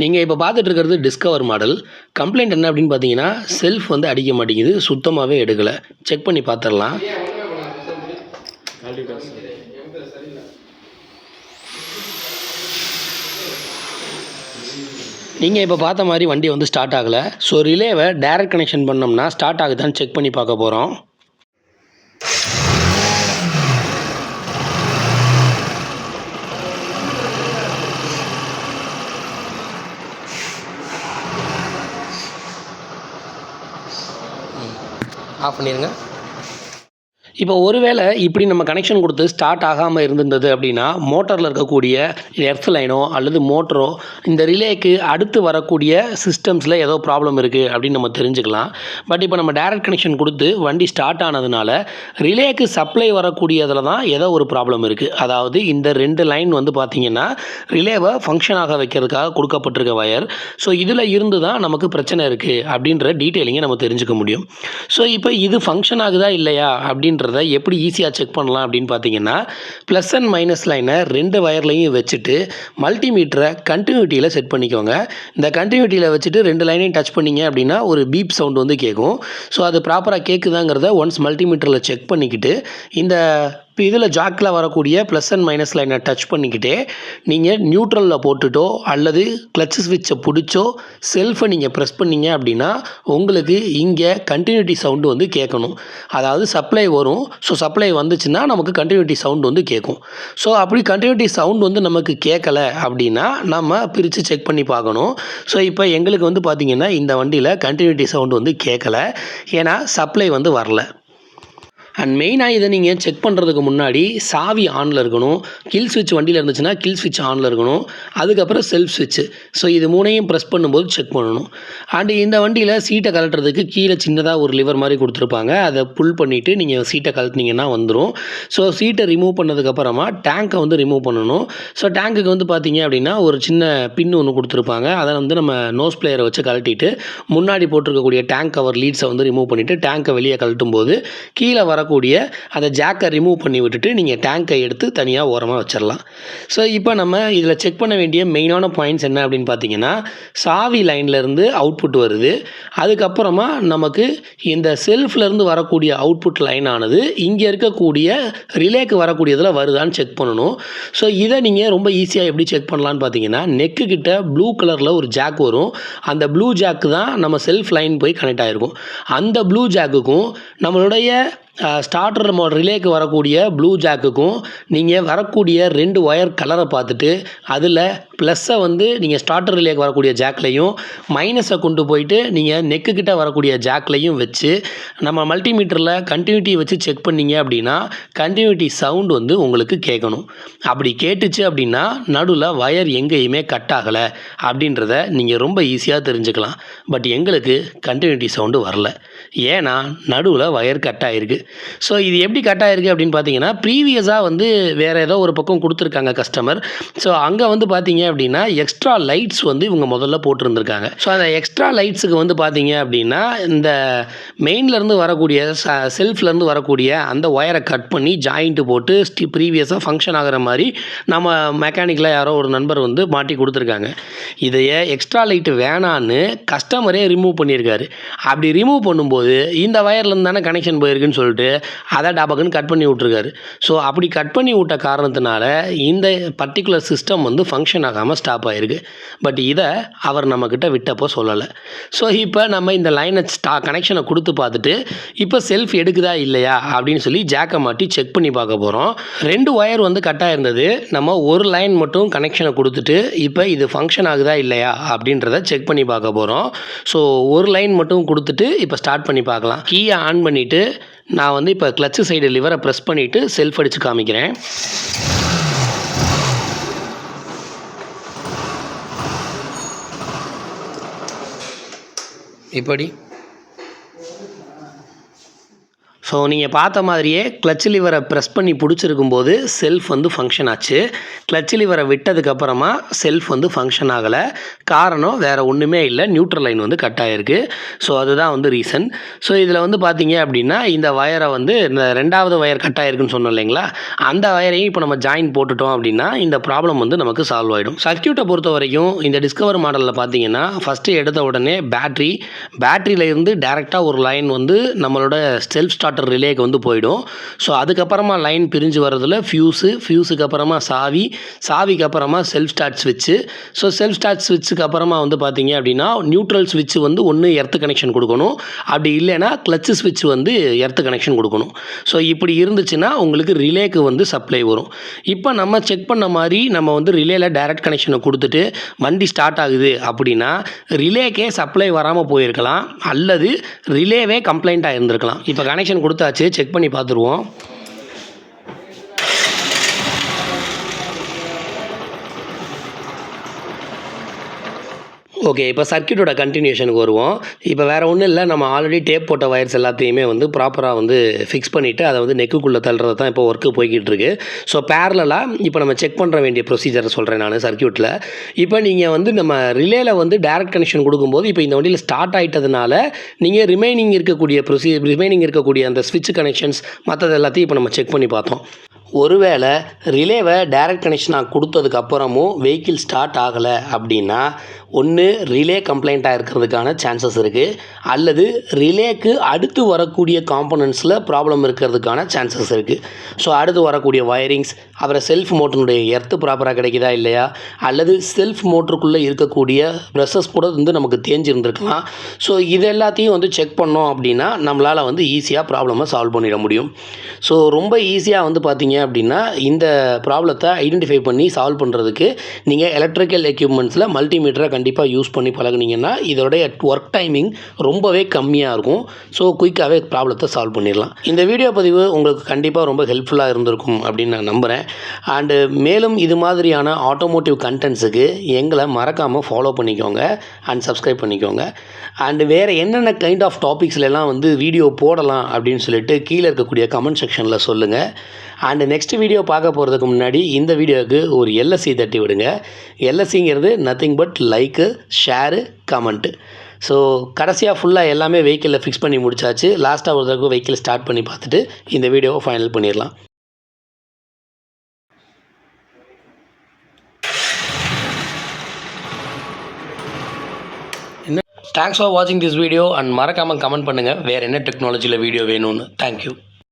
நீங்கள் இப்போ பார்த்துட்டு இருக்கிறது டிஸ்கவர் மாடல் கம்ப்ளைண்ட் என்ன அப்படின்னு பார்த்தீங்கன்னா செல்ஃப் வந்து அடிக்க மாட்டேங்குது. சுத்தமாகவே எடுக்கலை. செக் பண்ணி பார்த்துடலாம். நீங்கள் இப்போ பார்த்த மாதிரி வண்டி வந்து ஸ்டார்ட் ஆகலை. ஸோ ரிலேவை டைரக்ட் கனெக்ஷன் பண்ணோம்னா ஸ்டார்ட் ஆகுதான்னு செக் பண்ணி பார்க்க போகிறோம் ஆஃப் பண்ணிடுங்க. இப்போ ஒருவேளை இப்படி நம்ம கனெக்ஷன் கொடுத்து ஸ்டார்ட் ஆகாமல் இருந்திருந்தது அப்படின்னா மோட்டரில் இருக்கக்கூடிய எர்த் லைனோ அல்லது மோட்டரோ இந்த ரிலேக்கு அடுத்து வரக்கூடிய சிஸ்டம்ஸில் ஏதோ ப்ராப்ளம் இருக்குது அப்படின்னு நம்ம தெரிஞ்சுக்கலாம். பட் இப்போ நம்ம டைரக்ட் கனெக்ஷன் கொடுத்து வண்டி ஸ்டார்ட் ஆனதுனால ரிலேக்கு சப்ளை வரக்கூடியதில் தான் ஏதோ ஒரு ப்ராப்ளம் இருக்குது அதாவது இந்த ரெண்டு லைன் வந்து பார்த்திங்கன்னா ரிலேவை ஃபங்க்ஷன் ஆக வைக்கிறதுக்காக கொடுக்கப்பட்டிருக்க வயர் ஸோ இதில் இருந்து தான் நமக்கு பிரச்சனை இருக்குது அப்படின்ற டீட்டெயிலிங்கை நம்ம தெரிஞ்சுக்க முடியும். ஸோ இப்போ இது ஃபங்க்ஷன் ஆகுதா இல்லையா அப்படின்ற அப்படிங்கிறத எப்படி ஈஸியாக செக் பண்ணலாம் அப்படின்னு பார்த்தீங்கன்னா ப்ளஸ் அண்ட் மைனஸ் லைனை ரெண்டு வயர்லையும் வச்சுட்டு மல்டிமீட்டரை கண்டினியூட்டியில் செட் பண்ணிக்கோங்க. இந்த கண்டினியூட்டியில் வச்சுட்டு ரெண்டு லைனையும் டச் பண்ணீங்க அப்படின்னா ஒரு பீப் சவுண்ட் வந்து கேட்கும். ஸோ அது ப்ராப்பராக கேட்குதாங்கிறத ஒன்ஸ் மல்டிமீட்டரில் செக் பண்ணிக்கிட்டு இந்த இப்போ இதில் ஜாக்கில் வரக்கூடிய ப்ளஸ் அண்ட் மைனஸ் லைனை டச் பண்ணிக்கிட்டே நீங்கள் நியூட்ரலில் போட்டுட்டோ அல்லது கிளச் ஸ்விட்சை பிடிச்சோ செல்ஃபை நீங்கள் ப்ரெஸ் பண்ணீங்க அப்படின்னா உங்களுக்கு இங்கே கண்டினியூட்டி சவுண்டு வந்து கேட்கணும். அதாவது சப்ளை வரும். ஸோ சப்ளை வந்துச்சுன்னா நமக்கு கண்டினியூட்டி சவுண்டு வந்து கேட்கும். ஸோ அப்படி கண்டினியூட்டி சவுண்ட் வந்து நமக்கு கேட்கல அப்படின்னா நம்ம பிரித்து செக் பண்ணி பார்க்கணும். ஸோ இப்போ எங்களுக்கு வந்து பார்த்திங்கன்னா இந்த வண்டியில் கண்டினியூட்டி சவுண்டு வந்து கேட்கல. ஏன்னா சப்ளை வந்து வரல. அண்ட் மெயினாக இதை நீங்கள் செக் பண்ணுறதுக்கு முன்னாடி சாவி ஆனில் இருக்கணும். கில் ஸ்விட்ச் வண்டியில் இருந்துச்சுன்னா கில் ஸ்விட்ச் ஆனில் இருக்கணும். அதுக்கப்புறம் செல்ஃப் ஸ்விட்ச் ஸோ இது மூணையும் ப்ரெஸ் பண்ணும்போது செக் பண்ணணும். அண்டு இந்த வண்டியில் சீட்டை கழட்டுறதுக்கு கீழே சின்னதாக ஒரு லிவர் மாதிரி கொடுத்துருப்பாங்க. அதை புல் பண்ணிவிட்டு நீங்கள் சீட்டை கழட்டினீங்கன்னா வந்துடும் ஸோ சீட்டை ரிமூவ் பண்ணதுக்கப்புறமா டேங்கை வந்து ரிமூவ் பண்ணணும். ஸோ டேங்க்குக்கு வந்து பார்த்தீங்க அப்படின்னா ஒரு சின்ன பின் ஒன்று கொடுத்துருப்பாங்க. அதை வந்து நம்ம நோஸ் பிளேயரை வச்சு கழட்டிட்டு முன்னாடி போட்டிருக்கக்கூடிய டேங்க் கவர் லீட்ஸை வந்து ரிமூவ் பண்ணிவிட்டு டேங்கை வெளியே கழட்டும் போது கீழே வரக்கூடிய அந்த ஜாக்கை ரிமூவ் பண்ணி விட்டுட்டு நீங்கள் டேங்கை எடுத்து தனியாக ஓரமாக வச்சிடலாம் ஸோ இப்போ நம்ம இதில் செக் பண்ண வேண்டிய மெயினான பாயிண்ட்ஸ் என்ன அப்படின்னு பார்த்தீங்கன்னா சாவி லைன்லேருந்து அவுட்புட் வருது. அதுக்கப்புறமா நமக்கு இந்த செல்ஃப்லேருந்து வரக்கூடிய அவுட்புட் லைன் ஆனது இங்கே இருக்கக்கூடிய ரிலேக்கு வரக்கூடியதில் வருதான்னு செக் பண்ணணும். ஸோ இதை நீங்கள் ரொம்ப ஈஸியாக எப்படி செக் பண்ணலான்னு பார்த்தீங்கன்னா நெக்கு கிட்ட ப்ளூ கலரில் ஒரு ஜாக் வரும். அந்த ப்ளூ ஜாக்கு தான் நம்ம செல்ஃப் லைன் போய் கனெக்ட் ஆகிருக்கும் அந்த ப்ளூ ஜாக்குக்கும் நம்மளுடைய ஸ்டார்டர் மோட் ரிலேக்கு வரக்கூடிய ப்ளூ ஜாக்குக்கும் நீங்கள் வரக்கூடிய ரெண்டு ஒயர் கலரை பார்த்துட்டு அதில் ப்ளஸ்ஸை வந்து நீங்கள் ஸ்டார்டர் ரிலேக்கு வரக்கூடிய ஜாக்லையும் மைனஸை கொண்டு போயிட்டு நீங்கள் நெக்கு கிட்ட வரக்கூடிய ஜாக்லையும் வச்சு நம்ம மல்டிமீட்டரில் கண்டினியூட்டி வச்சு செக் பண்ணீங்க அப்படின்னா கண்டினியூட்டி சவுண்ட் வந்து உங்களுக்கு கேட்கணும். அப்படி கேட்டுச்சு அப்படின்னா நடுவில் ஒயர் எங்கேயுமே கட் ஆகலை அப்படின்றத நீங்கள் ரொம்ப ஈஸியாக தெரிஞ்சுக்கலாம். பட் எங்களுக்கு கண்டினியூட்டி சவுண்டு வரல. ஏன்னா நடுவில் ஒயர் கட் ஆகிருக்கு ஸோ இது எப்படி கட் ஆகிருக்கு அப்படின்னு பார்த்தீங்கன்னா ப்ரீவியஸாக வந்து வேறு ஏதோ ஒரு பக்கம் கொடுத்துருக்காங்க கஸ்டமர் ஸோ அங்கே வந்து பார்த்தீங்க அப்படின்னா எக்ஸ்ட்ரா லைட்ஸ் வந்து இவங்க முதல்ல போட்டிருந்துருக்காங்க. ஸோ அந்த எக்ஸ்ட்ரா லைட்ஸுக்கு வந்து பார்த்தீங்க அப்படின்னா இந்த மெயின்லேருந்து வரக்கூடிய செல்ஃப்லேருந்து வரக்கூடிய அந்த ஒயரை கட் பண்ணி ஜாயிண்ட்டு போட்டு ஸ்டி ப்ரீவியஸாக ஃபங்க்ஷன் ஆகிற மாதிரி நம்ம மெக்கானிக்கில் யாரோ ஒரு நண்பர் வந்து மாட்டி கொடுத்துருக்காங்க. இதையே எக்ஸ்ட்ரா லைட்டு வேணான்னு கஸ்டமரே ரிமூவ் பண்ணியிருக்காரு. அப்படி ரிமூவ் பண்ணும்போது இந்த வயர்லேருந்து தானே கனெக்ஷன் போயிருக்குன்னு சொல்லிட்டு அதை டபக்குன்னு கட் பண்ணி விட்ருக்காரு ஸோ அப்படி கட் பண்ணி விட்ட காரணத்தினால இந்த பர்டிகுலர் சிஸ்டம் வந்து ஃபங்க்ஷன் ஆகாமல் ஸ்டாப் ஆகிருக்கு பட் இதை அவர் நம்மக்கிட்ட விட்டப்போ சொல்லலை. ஸோ இப்போ நம்ம இந்த லைனை ஸ்டா கனெக்ஷனை கொடுத்து பார்த்துட்டு இப்போ செல்ஃப் எடுக்குதா இல்லையா அப்படின்னு சொல்லி ஜாக்கை மாட்டி செக் பண்ணி பார்க்க போகிறோம் ரெண்டு ஒயர் வந்து கட்டாக இருந்தது நம்ம ஒரு லைன் மட்டும் கனெக்ஷனை கொடுத்துட்டு இப்போ இது ஃபங்க்ஷன் ஆகுதா இல்லையா அப்படின்றத செக் பண்ணி பார்க்க போகிறோம் ஸோ ஒரு லைன் மட்டும் கொடுத்துட்டு இப்போ ஸ்டார்ட் பண்ணி பார்க்கலாம். கீயை ஆன் பண்ணிவிட்டு நான் வந்து இப்போ கிளச்சு சைடு லிவரை ப்ரெஸ் பண்ணிவிட்டு செல்ஃப் அடித்து காமிக்கிறேன். இப்படி. ஸோ நீங்கள் பார்த்த மாதிரியே கிளச் லிவரை ப்ரெஸ் பண்ணி பிடிச்சிருக்கும் போது செல்ஃப் வந்து ஃபங்க்ஷன் ஆச்சு. கிளச் லிவரை விட்டதுக்கப்புறமா செல்ஃப் வந்து ஃபங்க்ஷன் ஆகலை. காரணம் வேறு ஒன்றுமே இல்லை. நியூட்ரல் லைன் வந்து கட் ஆகிருக்கு ஸோ அதுதான் வந்து ரீசன் ஸோ இதில் வந்து பார்த்தீங்க அப்படின்னா இந்த வயரை வந்து இந்த ரெண்டாவது வயர் கட் ஆகிருக்குன்னு சொன்னோம் இல்லைங்களா? அந்த வயரையும் இப்போ நம்ம ஜாயின் போட்டுட்டோம் அப்படின்னா இந்த ப்ராப்ளம் வந்து நமக்கு சால்வ் ஆகிடும் சர்க்கியூட்டை பொறுத்த வரைக்கும் இந்த டிஸ்கவர் மாடலில் பார்த்தீங்கன்னா ஃபஸ்ட்டு எடுத்த உடனே பேட்ரி பேட்டரியிலேருந்து டேரெக்டாக ஒரு லைன் வந்து நம்மளோட செல்ஃப் ஸ்டார்ட் வாட்டர் ரிலேக்கு வந்து போயிடும். ஸோ அதுக்கப்புறமா லைன் பிரிஞ்சு வரதுல ஃபியூஸு ஃபியூஸுக்கு அப்புறமா சாவி சாவிக்கு அப்புறமா செல்ஃப் ஸ்டார்ட் ஸ்விட்ச்சு ஸோ செல்ஃப் ஸ்டார்ட் ஸ்விட்சுக்கு அப்புறமா வந்து பார்த்தீங்க அப்படின்னா நியூட்ரல் ஸ்விட்ச் வந்து ஒன்று எர்த்து கனெக்ஷன் கொடுக்கணும். அப்படி இல்லைன்னா கிளச்சு ஸ்விட்ச் வந்து எர்த்து கனெக்ஷன் கொடுக்கணும். ஸோ இப்படி இருந்துச்சுன்னா உங்களுக்கு ரிலேக்கு வந்து சப்ளை வரும். இப்போ நம்ம செக் பண்ண மாதிரி நம்ம வந்து ரிலேல டைரக்ட் கனெக்ஷனை கொடுத்துட்டு வண்டி ஸ்டார்ட் ஆகுது அப்படின்னா ரிலேக்கே சப்ளை வராமல் போயிருக்கலாம். அல்லது ரிலேவே கம்ப்ளைண்ட்டாக இருந்திருக்கலாம். இப்போ கனெக்ஷன் கொடுத்தாச்சு செக் பண்ணி பார்த்துருவோம். ஓகே இப்போ சர்க்கியூட்டோட கண்டினியூஷனுக்கு வருவோம். இப்போ வேறு ஒன்றும் இல்லை நம்ம ஆல்ரெடி டேப் போட்ட வயர்ஸ் எல்லாத்தையுமே வந்து ப்ராப்பராக வந்து ஃபிக்ஸ் பண்ணிவிட்டு அதை வந்து நெக்குக்குள்ளே தள்ளுறது தான் இப்போ ஒர்க்கு போய்கிட்டு இருக்கு. ஸோ பேரலாக இப்போ நம்ம செக் பண்ணுற வேண்டிய ப்ரொசீஜரை சொல்கிறேன் நான் சர்க்கியூட்டில் இப்போ நீங்கள் வந்து நம்ம ரிலேல வந்து டைரக்ட் கனெக்ஷன் கொடுக்கும்போது இப்போ இந்த வண்டியில் ஸ்டார்ட் ஆகிட்டதுனால நீங்கள் ரிமைனிங் இருக்கக்கூடிய ப்ரொசீ ரிமைனிங் இருக்கக்கூடிய அந்த ஸ்விட்ச் கனெக்ஷன்ஸ் மற்றது எல்லாத்தையும் இப்போ நம்ம செக் பண்ணி பார்த்தோம். ஒருவேளை ரிலேவை டைரக்ட் கனெக்ஷனாக கொடுத்ததுக்கப்புறமும் வெஹிக்கிள் ஸ்டார்ட் ஆகலை அப்படின்னா ஒன்று ரிலே கம்ப்ளைண்ட்டாக இருக்கிறதுக்கான சான்சஸ் இருக்குது அல்லது ரிலேக்கு அடுத்து வரக்கூடிய காம்பனன்ட்ஸில் ப்ராப்ளம் இருக்கிறதுக்கான சான்சஸ் இருக்குது ஸோ அடுத்து வரக்கூடிய வயரிங்ஸ் அப்புறம் செல்ஃப் மோட்டருடைய எர்த்து ப்ராப்பராக கிடைக்குதா இல்லையா? அல்லது செல்ஃப் மோட்டருக்குள்ளே இருக்கக்கூடிய ப்ரெஷஸ் கூட வந்து நமக்கு தேஞ்சிருந்துருக்கலாம். ஸோ இது எல்லாத்தையும் வந்து செக் பண்ணோம் அப்படின்னா நம்மளால் வந்து ஈஸியாக ப்ராப்ளமை சால்வ் பண்ணிட முடியும். ஸோ ரொம்ப ஈஸியாக வந்து பார்த்திங்க அப்படின்னா இந்த ப்ராப்ளத்தை ஐடென்டிஃபை பண்ணி சால்வ் பண்ணுறதுக்கு நீங்கள் எலக்ட்ரிக்கல் எக்யூப்மெண்ட்ஸில் மல்டிமீட்டரை கண்டிப்பாக யூஸ் பண்ணி பழகுனீங்கன்னா இதோடைய ஒர்க் டைமிங் ரொம்பவே கம்மியாக இருக்கும். ஸோ குயிக்காகவே ப்ராப்ளத்தை சால்வ் பண்ணிடலாம். இந்த வீடியோ பதிவு உங்களுக்கு கண்டிப்பாக ரொம்ப ஹெல்ப்ஃபுல்லாக இருந்திருக்கும் அப்படின்னு நான் நம்புகிறேன் அண்டு மேலும் இது மாதிரியான ஆட்டோமோட்டிவ் கண்டென்ட்ஸுக்கு எங்களை மறக்காமல் ஃபாலோ பண்ணிக்கோங்க அண்ட் சப்ஸ்கிரைப் பண்ணிக்கோங்க. அண்டு வேறு என்னென்ன கைண்ட் ஆஃப் டாபிக்ஸ்லாம் வந்து வீடியோ போடலாம் அப்படின்னு சொல்லிட்டு கீழே இருக்கக்கூடிய கமெண்ட் செக்ஷனில் சொல்லுங்கள் அண்டு நெக்ஸ்ட் வீடியோ பார்க்க போகிறதுக்கு முன்னாடி இந்த வீடியோவுக்கு ஒரு எல்எஸ்சி தட்டி விடுங்க. எல்எஸ்சிங்கிறது nothing but like share comment so கடைசியாக ஃபுல்லாக எல்லாமே வெஹிக்கிளில் ஃபிக்ஸ் பண்ணி முடிச்சாச்சு. லாஸ்ட்டாக ஒரு தடவை வெஹிக்கிள் ஸ்டார்ட் பண்ணி பார்த்துட்டு இந்த வீடியோவை ஃபைனல் பண்ணிடலாம். தேங்க்ஸ் ஃபார் வாட்சிங் திஸ் வீடியோ அண்ட் மறக்காமல் கமெண்ட் பண்ணுங்கள் வேறு என்ன டெக்னாலஜியில் வீடியோ வேணும்னு. தேங்க்யூ